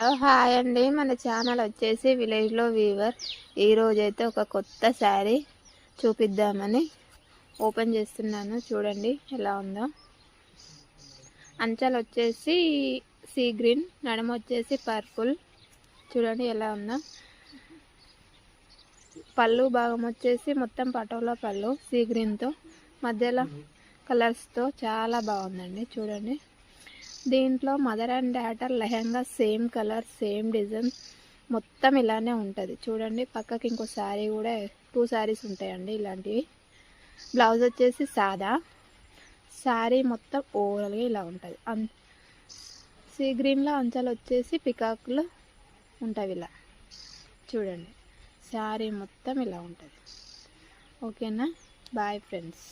Hi అండి. మన channel వచ్చేసి విలేజ్లో వీవర్. ఈరోజు అయితే ఒక కొత్త శారీ చూపిద్దామని ఓపెన్ చేస్తున్నాను. చూడండి ఎలా ఉందో. అంచలు వచ్చేసి సీ గ్రీన్ నడుమ వచ్చేసి పర్పుల్. చూడండి ఎలా ఉందో. పళ్ళు భాగం వచ్చేసి మొత్తం పటోలా పళ్ళు సీ గ్రీన్తో. మధ్యలో కలర్స్తో చాలా బాగుందండి. చూడండి. దీంట్లో mother and daughter lehenga same colour same design మొత్తం ఇలానే ఉంటుంది. చూడండి పక్కకి ఇంకో శారీ కూడా టూ శారీస్ ఉంటాయండి ఇలాంటివి. బ్లౌజ్ వచ్చేసి సాదా. శారీ మొత్తం ఓవరాల్గా ఇలా ఉంటుంది. అన్ సీ గ్రీన్లో అంచాలు వచ్చేసి పికాక్లు ఉంటాయి ఇలా. చూడండి శారీ మొత్తం ఇలా ఉంటుంది. ఓకేనా? Bye friends.